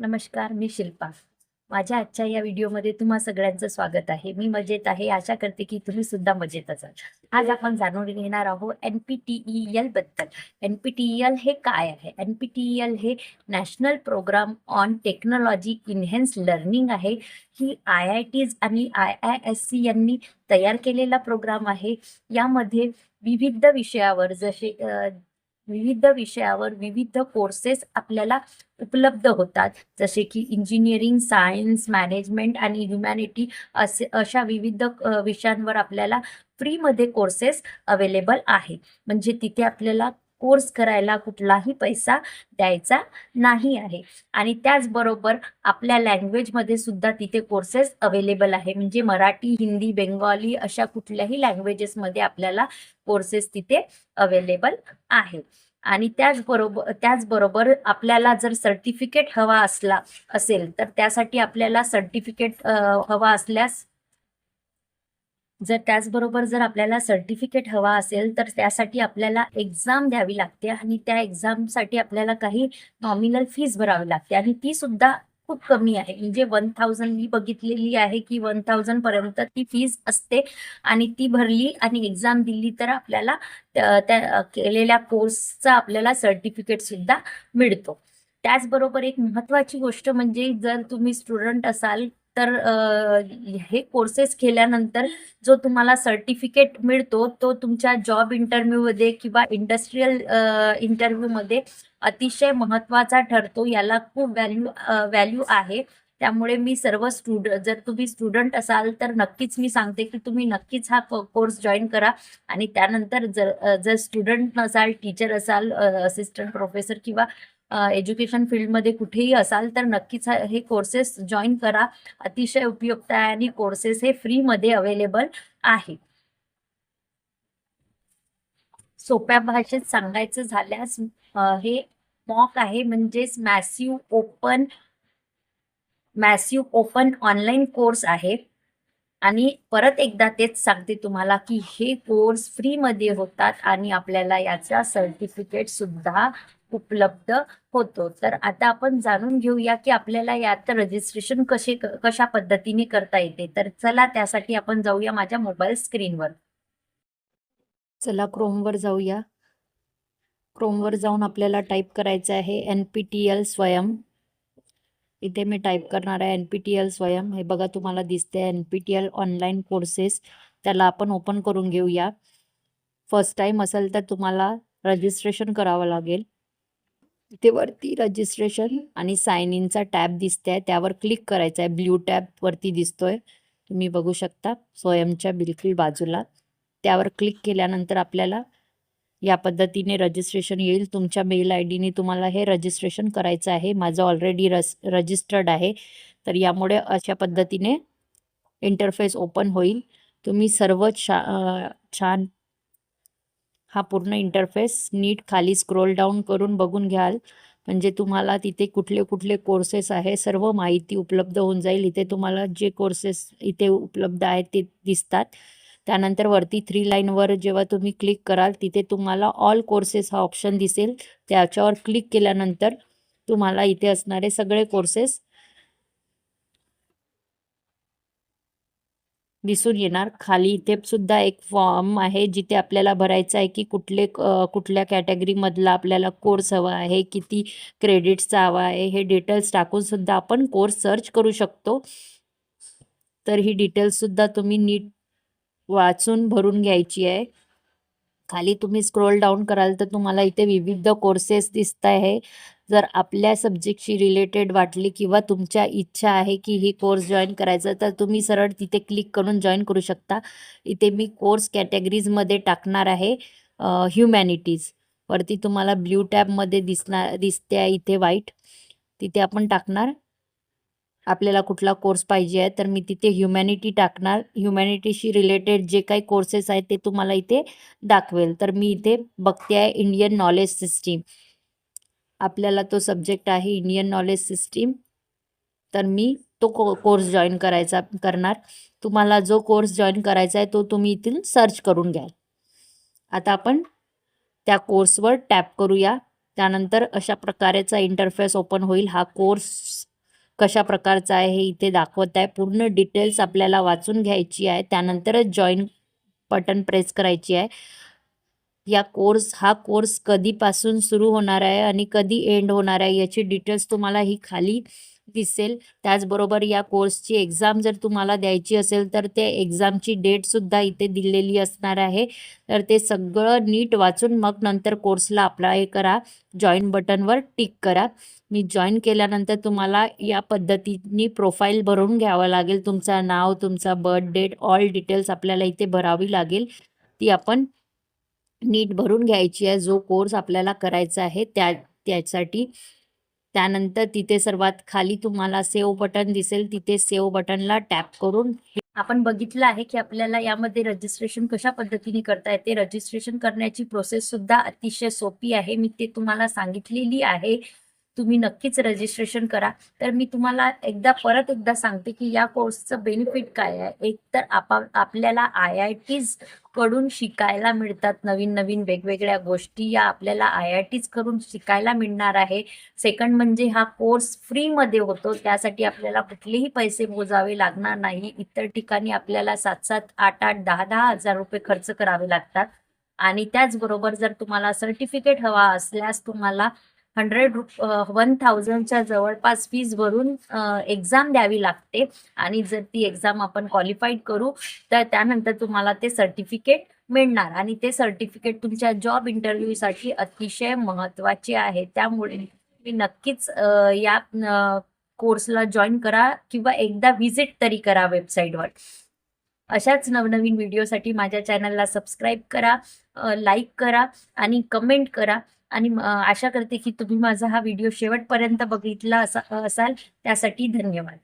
नमस्कार मी शिल्पा. माझ्या आजच्या या व्हिडिओमध्ये तुम्हा सगळ्यांचं स्वागत आहे. मी मजेत आहे आशा करते की तुम्ही सुद्धा मजेत असाल. आज आपण जाणून घेणार आहोत N P T E एलबद्दल. N P T E L हे काय आहे? N P T E L हे national programme on technology enhance learning आहे. ही आय आय टीज आणि आय आय एस सी यांनी तयार केलेला प्रोग्राम आहे. यामध्ये विविध विषयावर जसे विविध विषयावर विविध कोर्सेस आपल्याला उपलब्ध होतात. जसे की इंजिनिअरिंग सायन्स मॅनेजमेंट आणि ह्युमॅनिटी असे अशा विविध विषयांवर आपल्याला फ्रीमध्ये कोर्सेस अवेलेबल आहे. म्हणजे तिथे आपल्याला कोर्स करायला कुठलाही पैसा द्यायचा नाही आहे. आणि त्याचबरोबर आपल्या लँग्वेजमध्ये सुद्धा तिथे कोर्सेस अवेलेबल आहे. म्हणजे मराठी हिंदी बेंगॉली अशा कुठल्याही लँग्वेजेसमध्ये आपल्याला कोर्सेस तिथे अवेलेबल आहे. आणि त्याचबरोबर त्याचबरोबर आपल्याला जर सर्टिफिकेट हवा असला असेल तर त्यासाठी आपल्याला सर्टिफिकेट हवा असल्यास जर त्याचबरोबर जर आपल्याला सर्टिफिकेट हवा असेल तर त्यासाठी आपल्याला एक्झाम द्यावी लागते आणि त्या एक्झामसाठी आपल्याला काही नॉमिनल फीस भरावी लागते. आणि ती सुद्धा खूप कमी आहे. म्हणजे वन थाउजंड मी बघितलेली आहे की वन थाउजंड पर्यंत ती फीस असते आणि ती भरली आणि एक्झाम दिली तर आपल्याला त्या केलेल्या कोर्सचा आपल्याला सर्टिफिकेट सुद्धा मिळतो. त्याचबरोबर एक महत्वाची गोष्ट म्हणजे जर तुम्ही स्टुडंट असाल तर हे कोर्सेस केल्यानंतर जो तुम्हाला सर्टिफिकेट मिळतो तो तुमच्या जॉब इंटरव्ह्यूमध्ये किंवा इंडस्ट्रीयल इंटरव्ह्यूमध्ये अतिशय महत्त्वाचा ठरतो. याला खूप व्हॅल्यू व्हॅल्यू आहे. त्यामुळे मी सर्व स्टुड जर तुम्ही स्टुडंट असाल तर नक्कीच मी सांगते की तुम्ही नक्कीच हा कोर्स जॉईन करा. आणि त्यानंतर जर जर स्टुडंट नसाल टीचर असाल असिस्टंट प्रोफेसर किंवा एज्युकेशन फील्डमध्ये कुठेही असाल तर नक्कीच हे कोर्सेस जॉईन करा. अतिशय उपयुक्त आहे आणि कोर्सेस हे फ्रीमध्ये अवेलेबल आहे. सोप्या भाषेत सांगायचं झाल्यास हे मॉक आहे म्हणजेच massive open massive open online course आहे. आणि परत एकदा तेच सांगते तुम्हाला की हे कोर्स फ्रीमध्ये होतात आणि आपल्याला याचा सर्टिफिकेट सुद्धा उपलब्ध होतो. तर आता आपण जाणून घेऊया की आपल्याला यात रजिस्ट्रेशन कसे कशा पद्धतीने करता येते. तर चला त्यासाठी आपण जाऊया माझ्या मोबाईल स्क्रीनवर चला क्रोमवर जाऊया. क्रोमवर जाऊन आपल्याला टाईप करायचं आहे एन पी टी एल स्वयं. इथे मी टाईप करणार आहे एन पी टी एल स्वयं. हे बघा तुम्हाला दिसते N P T L online courses त्याला आपण ओपन करून घेऊया. फर्स्ट टाईम असेल तर तुम्हाला रजिस्ट्रेशन करावं लागेल. तिथे वरती रजिस्ट्रेशन आणि साइन इनचा टॅब दिसते त्यावर क्लिक करायचं आहे ब्ल्यू टॅब वरती दिसतोय. तुम्ही बघू शकता. स्वयंच्या बिलकुल बाजूला. त्यावर क्लिक केल्यानंतर आपल्याला या पद्धतीने रजिस्ट्रेशन येईल. तुमच्या मेल आय डीने तुम्हाला हे रजिस्ट्रेशन करायचं आहे. माझं ऑलरेडी रस रजिस्टर्ड आहे. तर यामुळे अशा पद्धतीने इंटरफेस ओपन होईल. तुम्ही सर्व छा छान हा पूर्ण इंटरफेस नीट खाली स्क्रोल डाऊन करून बघून घ्याल. म्हणजे तुम्हाला तिथे कुठले कुठले कोर्सेस आहे सर्व माहिती उपलब्ध होऊन जाईल. इथे तुम्हाला जे कोर्सेस इथे उपलब्ध आहेत ते दिसतात. त्यानंतर वरती थ्री लाईनवर जेव्हा तुम्ही क्लिक कराल तिथे तुम्हाला ऑल कोर्सेस हा ऑप्शन दिसेल. त्याच्यावर क्लिक केल्यानंतर तुम्हाला इथे असणारे सगळे कोर्सेस दिसून येणार. खाली इथे सुद्धा एक फॉर्म आहे जिथे आपल्याला भरायचं आहे की कुठले कुठल्या कॅटेगरीमधला आपल्याला कोर्स हवा आहे किती क्रेडिट्सचा हवा आहे हे डिटेल्स टाकून सुद्धा आपण कोर्स सर्च करू शकतो. तर ही डिटेल्ससुद्धा तुम्ही नीट वाचून भरून घ्यायची आहे. खाली तुम्ही स्क्रोल डाऊन कराल तर तुम्हाला इथे विविध कोर्सेस दिसत आहे. जर आपल्या सब्जेक्टशी रिलेटेड वाटली किंवा तुमच्या इच्छा आहे की ही कोर्स जॉईन करायचं तर तुम्ही सरळ तिथे क्लिक करून जॉईन करू शकता. इथे मी कोर्स कॅटेगरीजमध्ये टाकणार आहे ह्युमॅनिटीज वरती तुम्हाला ब्ल्यू टॅबमध्ये दिसणार दिसते आहे इथे व्हाईट तिथे आपण टाकणार. आपल्याला कुठला कोर्स पाहिजे आहे तर मी तिथे ह्युमॅनिटी टाकणार. ह्युमॅनिटीशी रिलेटेड जे काही कोर्सेस आहेत ते तुम्हाला इथे दाखवेल. तर मी इथे बघते आहे इंडियन नॉलेज सिस्टीम आपल्याला तो सब्जेक्ट आहे इंडियन नॉलेज सिस्टीम तर मी तो को कोर्स जॉईन करायचा करणार. तुम्हाला जो कोर्स जॉईन करायचा आहे तो तुम्ही इथून सर्च करून घ्याल आता आपण त्या कोर्सवर टॅप करूया. त्यानंतर अशा प्रकारेचा इंटरफेस ओपन होईल. हा कोर्स कशा प्रकारचा आहे हे इथे दाखवत आहे. पूर्ण डिटेल्स आपल्याला वाचून घ्यायची आहे. त्यानंतरच जॉईन बटन प्रेस करायची आहे. या कोर्स हा कोर्स कधीपासून सुरू होणार आहे आणि कधी एंड होणार आहे याची डिटेल्स तुम्हाला ही खाली दिसेल. त्याचबरोबर या कोर्सची एक्झाम जर तुम्हाला द्यायची असेल तर ते एक्झामची डेटसुद्धा इथे दिलेली असणार आहे. तर ते सगळं नीट वाचून मग नंतर कोर्सला अप्लाय करा. जॉईन बटनवर टिक करा. मी जॉईन केल्यानंतर तुम्हाला या पद्धतीने प्रोफाईल भरून घ्यावं लागेल. तुमचं नाव तुमचा बर्थ डेट ऑल डिटेल्स आपल्याला इथे भरावी लागेल. ती आपण नीट भरून घ्यायची आहे. जो कोर्स आपल्याला करायचा आहे त्या त्यासाठी. त्यानंतर तिथे सर्वात खाली तुम्हाला सेव्ह बटन दिसेल. तिथे सेव्ह बटनला टॅप करून आपण बघितलं आहे की आपल्याला यामध्ये रजिस्ट्रेशन कशा पद्धतीने करता येते. रजिस्ट्रेशन करण्याची प्रोसेस सुद्धा अतिशय सोपी आहे. मी ते तुम्हाला सांगितलेली आहे. तुम्ही नक्कीच रजिस्ट्रेशन करा. तर मी तुम्हाला एकदा परत एकदा सांगते की या कोर्सचं बेनिफिट काय आहे. एक तर आपा आपल्याला आय आय टीजकडून शिकायला मिळतात. नवीन नवीन वेगवेगळ्या गोष्टी या आपल्याला आय आय टीजकडून शिकायला मिळणार आहे. सेकंड म्हणजे हा कोर्स फ्रीमध्ये होतो. त्यासाठी आपल्याला कुठलेही पैसे मोजावे लागणार नाही. इतर ठिकाणी आपल्याला सात सात आठ आठ दहा दहा हजार रुपये खर्च करावे लागतात. आणि त्याचबरोबर जर तुम्हाला सर्टिफिकेट हवा असल्यास तुम्हाला हंड्रेड रुप वन थाउजंडच्या जवळपास फीज भरून एक्झाम द्यावी लागते. आणि जर ती एक्झाम आपण क्वालिफाईड करू तर त्यानंतर तुम्हाला ते सर्टिफिकेट मिळणार. आणि ते सर्टिफिकेट तुमच्या जॉब इंटरव्ह्यूसाठी अतिशय महत्त्वाचे आहे. त्यामुळे तुम्ही नक्कीच या कोर्सला जॉईन करा किंवा एकदा व्हिजिट तरी करा वेबसाईटवर अशाच नवनवीन व्हिडिओसाठी माझ्या चॅनलला सबस्क्राईब करा लाईक करा आणि कमेंट करा. आणि आशा करते की तुम्ही माझा हा व्हिडिओ शेवटपर्यंत बघितला असा असाल. त्यासाठी धन्यवाद.